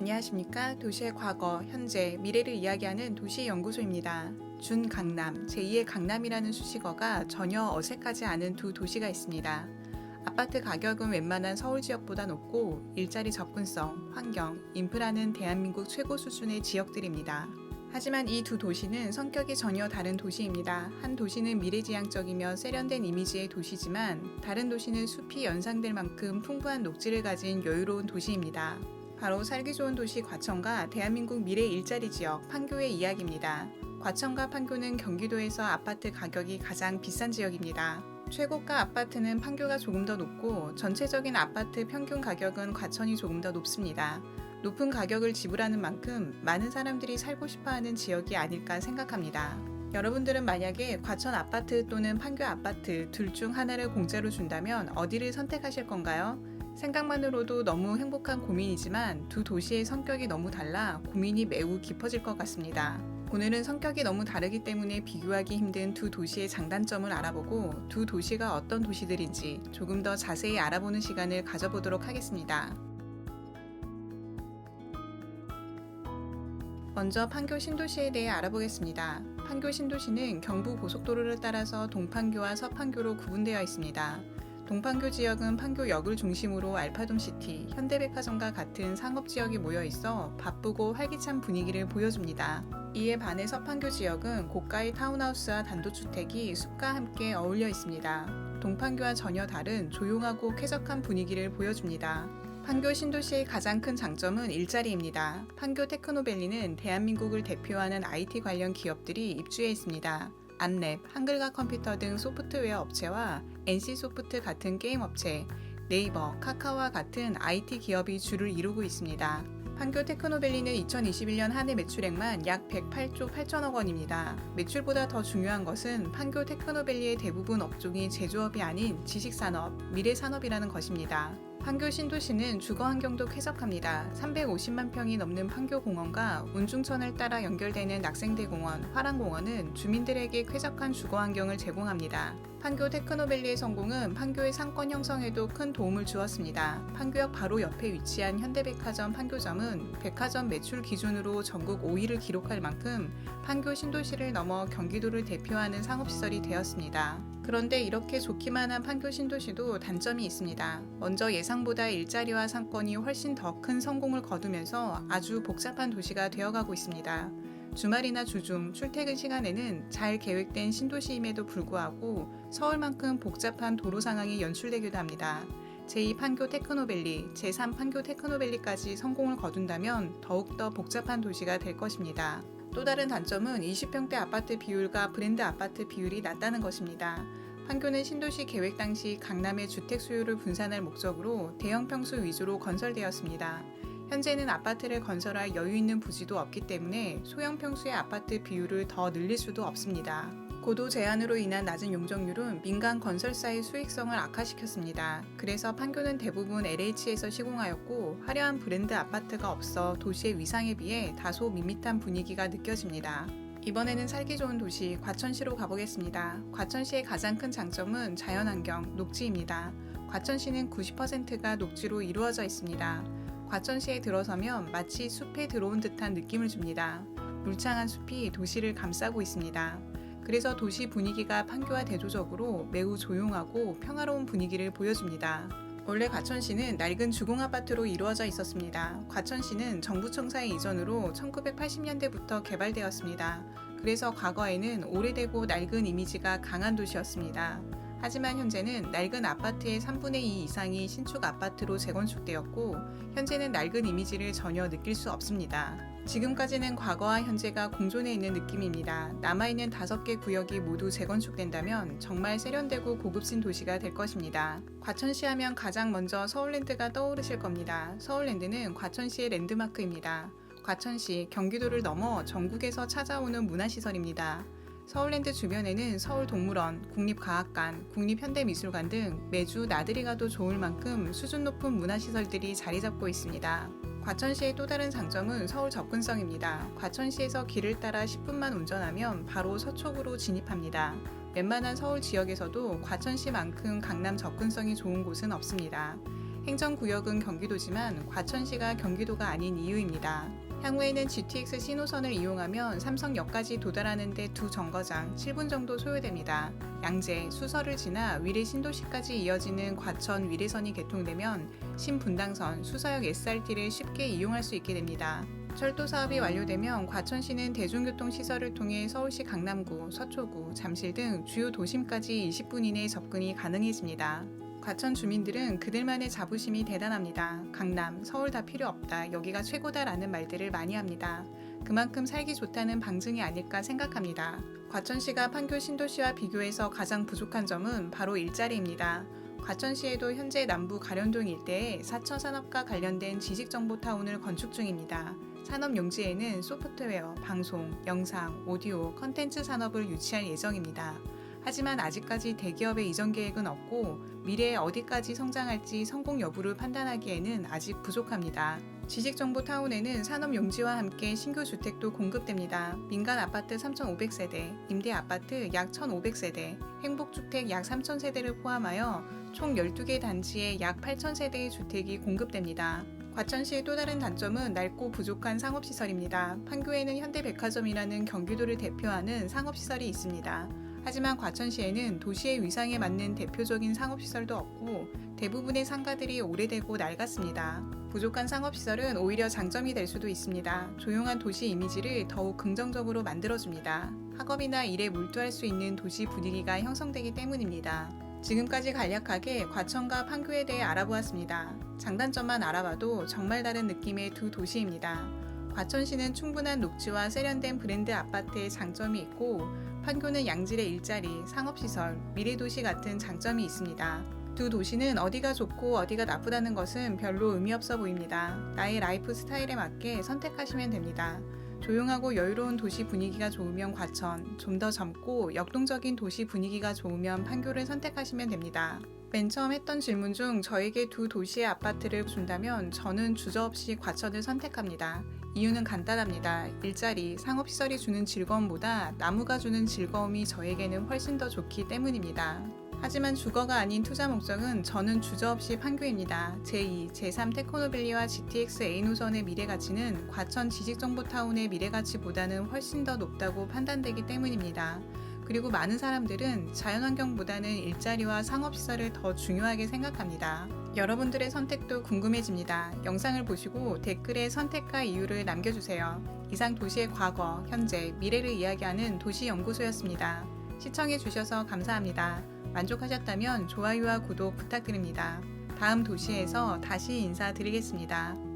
안녕하십니까. 도시의 과거, 현재, 미래를 이야기하는 도시연구소입니다. 준 강남, 제2의 강남이라는 수식어가 전혀 어색하지 않은 두 도시가 있습니다. 아파트 가격은 웬만한 서울 지역보다 높고 일자리 접근성, 환경, 인프라는 대한민국 최고 수준의 지역들입니다. 하지만 이 두 도시는 성격이 전혀 다른 도시입니다. 한 도시는 미래지향적이며 세련된 이미지의 도시지만 다른 도시는 숲이 연상될 만큼 풍부한 녹지를 가진 여유로운 도시입니다. 바로 살기 좋은 도시 과천과 대한민국 미래 일자리 지역 판교의 이야기입니다. 과천과 판교는 경기도에서 아파트 가격이 가장 비싼 지역입니다. 최고가 아파트는 판교가 조금 더 높고 전체적인 아파트 평균 가격은 과천이 조금 더 높습니다. 높은 가격을 지불하는 만큼 많은 사람들이 살고 싶어 하는 지역이 아닐까 생각합니다. 여러분들은 만약에 과천 아파트 또는 판교 아파트 둘 중 하나를 공짜로 준다면 어디를 선택하실 건가요? 생각만으로도 너무 행복한 고민이지만 두 도시의 성격이 너무 달라 고민이 매우 깊어질 것 같습니다. 오늘은 성격이 너무 다르기 때문에 비교하기 힘든 두 도시의 장단점을 알아보고 두 도시가 어떤 도시들인지 조금 더 자세히 알아보는 시간을 가져보도록 하겠습니다. 먼저 판교 신도시에 대해 알아보겠습니다. 판교 신도시는 경부 고속도로를 따라서 동판교와 서판교로 구분되어 있습니다. 동판교 지역은 판교역을 중심으로 알파돔시티, 현대백화점과 같은 상업지역이 모여 있어 바쁘고 활기찬 분위기를 보여줍니다. 이에 반해 서판교 지역은 고가의 타운하우스와 단독주택이 숲과 함께 어울려 있습니다. 동판교와 전혀 다른 조용하고 쾌적한 분위기를 보여줍니다. 판교 신도시의 가장 큰 장점은 일자리입니다. 판교 테크노밸리는 대한민국을 대표하는 IT 관련 기업들이 입주해 있습니다. 안랩, 한글과 컴퓨터 등 소프트웨어 업체와 NC소프트 같은 게임 업체, 네이버, 카카오와 같은 IT 기업이 주를 이루고 있습니다. 판교 테크노밸리는 2021년 한 해 매출액만 약 108조 8천억 원입니다. 매출보다 더 중요한 것은 판교 테크노밸리의 대부분 업종이 제조업이 아닌 지식산업, 미래산업이라는 것입니다. 판교 신도시는 주거 환경도 쾌적합니다. 350만 평이 넘는 판교 공원과 운중천을 따라 연결되는 낙생대 공원, 화랑공원은 주민들에게 쾌적한 주거 환경을 제공합니다. 판교 테크노밸리의 성공은 판교의 상권 형성에도 큰 도움을 주었습니다. 판교역 바로 옆에 위치한 현대백화점 판교점은 백화점 매출 기준으로 전국 5위를 기록할 만큼 판교 신도시를 넘어 경기도를 대표하는 상업시설이 되었습니다. 그런데 이렇게 좋기만 한 판교 신도시도 단점이 있습니다. 먼저 예상보다 일자리와 상권이 훨씬 더 큰 성공을 거두면서 아주 복잡한 도시가 되어가고 있습니다. 주말이나 주중, 출퇴근 시간에는 잘 계획된 신도시임에도 불구하고 서울만큼 복잡한 도로 상황이 연출되기도 합니다. 제2 판교 테크노밸리, 제3 판교 테크노밸리까지 성공을 거둔다면 더욱더 복잡한 도시가 될 것입니다. 또 다른 단점은 20평대 아파트 비율과 브랜드 아파트 비율이 낮다는 것입니다. 판교는 신도시 계획 당시 강남의 주택 수요를 분산할 목적으로 대형 평수 위주로 건설되었습니다. 현재는 아파트를 건설할 여유 있는 부지도 없기 때문에 소형 평수의 아파트 비율을 더 늘릴 수도 없습니다. 고도 제한으로 인한 낮은 용적률은 민간 건설사의 수익성을 악화시켰습니다. 그래서 판교는 대부분 LH에서 시공하였고 화려한 브랜드 아파트가 없어 도시의 위상에 비해 다소 밋밋한 분위기가 느껴집니다. 이번에는 살기 좋은 도시 과천시로 가보겠습니다. 과천시의 가장 큰 장점은 자연환경, 녹지입니다. 과천시는 90%가 녹지로 이루어져 있습니다. 과천시에 들어서면 마치 숲에 들어온 듯한 느낌을 줍니다. 물창한 숲이 도시를 감싸고 있습니다. 그래서 도시 분위기가 판교와 대조적으로 매우 조용하고 평화로운 분위기를 보여줍니다. 원래 과천시는 낡은 주공 아파트로 이루어져 있었습니다. 과천시는 정부 청사의 이전으로 1980년대부터 개발되었습니다. 그래서 과거에는 오래되고 낡은 이미지가 강한 도시였습니다. 하지만 현재는 낡은 아파트의 3분의 2 이상이 신축 아파트로 재건축되었고 현재는 낡은 이미지를 전혀 느낄 수 없습니다. 지금까지는 과거와 현재가 공존해 있는 느낌입니다. 남아있는 5개 구역이 모두 재건축된다면 정말 세련되고 고급진 도시가 될 것입니다. 과천시 하면 가장 먼저 서울랜드가 떠오르실 겁니다. 서울랜드는 과천시의 랜드마크입니다. 과천시, 경기도를 넘어 전국에서 찾아오는 문화시설입니다. 서울랜드 주변에는 서울동물원, 국립과학관, 국립현대미술관 등 매주 나들이 가도 좋을 만큼 수준 높은 문화시설들이 자리 잡고 있습니다. 과천시의 또 다른 장점은 서울 접근성입니다. 과천시에서 길을 따라 10분만 운전하면 바로 서초구로 진입합니다. 웬만한 서울 지역에서도 과천시만큼 강남 접근성이 좋은 곳은 없습니다. 행정구역은 경기도지만 과천시가 경기도가 아닌 이유입니다. 향후에는 GTX 신호선을 이용하면 삼성역까지 도달하는 데 두 정거장 7분 정도 소요됩니다. 양재, 수서를 지나 위례 신도시까지 이어지는 과천 위례선이 개통되면 신분당선, 수서역 SRT를 쉽게 이용할 수 있게 됩니다. 철도 사업이 완료되면 과천시는 대중교통 시설을 통해 서울시 강남구, 서초구, 잠실 등 주요 도심까지 20분 이내에 접근이 가능해집니다. 과천 주민들은 그들만의 자부심이 대단합니다. 강남, 서울 다 필요 없다, 여기가 최고다라는 말들을 많이 합니다. 그만큼 살기 좋다는 방증이 아닐까 생각합니다. 과천시가 판교 신도시와 비교해서 가장 부족한 점은 바로 일자리입니다. 과천시에도 현재 남부 가련동 일대에 4천 산업과 관련된 지식정보타운을 건축 중입니다. 산업 용지에는 소프트웨어, 방송, 영상, 오디오, 컨텐츠 산업을 유치할 예정입니다. 하지만 아직까지 대기업의 이전 계획은 없고 미래에 어디까지 성장할지 성공 여부를 판단하기에는 아직 부족합니다. 지식정보 타운에는 산업 용지와 함께 신규 주택도 공급됩니다. 민간 아파트 3,500세대, 임대 아파트 약 1,500세대, 행복주택 약 3,000세대를 포함하여 총 12개 단지에 약 8,000세대의 주택이 공급됩니다. 과천시의 또 다른 단점은 낡고 부족한 상업시설입니다. 판교에는 현대백화점이라는 경기도를 대표하는 상업시설이 있습니다. 하지만 과천시에는 도시의 위상에 맞는 대표적인 상업시설도 없고 대부분의 상가들이 오래되고 낡았습니다. 부족한 상업시설은 오히려 장점이 될 수도 있습니다. 조용한 도시 이미지를 더욱 긍정적으로 만들어줍니다. 학업이나 일에 몰두할 수 있는 도시 분위기가 형성되기 때문입니다. 지금까지 간략하게 과천과 판교에 대해 알아보았습니다. 장단점만 알아봐도 정말 다른 느낌의 두 도시입니다. 과천시는 충분한 녹지와 세련된 브랜드 아파트의 장점이 있고 판교는 양질의 일자리, 상업시설, 미래도시 같은 장점이 있습니다. 두 도시는 어디가 좋고 어디가 나쁘다는 것은 별로 의미 없어 보입니다. 나의 라이프 스타일에 맞게 선택하시면 됩니다. 조용하고 여유로운 도시 분위기가 좋으면 과천, 좀 더 젊고 역동적인 도시 분위기가 좋으면 판교를 선택하시면 됩니다. 맨 처음 했던 질문 중 저에게 두 도시의 아파트를 준다면 저는 주저없이 과천을 선택합니다. 이유는 간단합니다. 일자리, 상업시설이 주는 즐거움보다 나무가 주는 즐거움이 저에게는 훨씬 더 좋기 때문입니다. 하지만 주거가 아닌 투자 목적은 저는 주저 없이 판교입니다. 제2, 제3 테크노빌리와 GTX A 노선의 미래 가치는 과천 지식정보타운의 미래 가치보다는 훨씬 더 높다고 판단되기 때문입니다. 그리고 많은 사람들은 자연환경보다는 일자리와 상업시설을 더 중요하게 생각합니다. 여러분들의 선택도 궁금해집니다. 영상을 보시고 댓글에 선택과 이유를 남겨주세요. 이상 도시의 과거, 현재, 미래를 이야기하는 도시연구소였습니다. 시청해주셔서 감사합니다. 만족하셨다면 좋아요와 구독 부탁드립니다. 다음 도시에서 다시 인사드리겠습니다.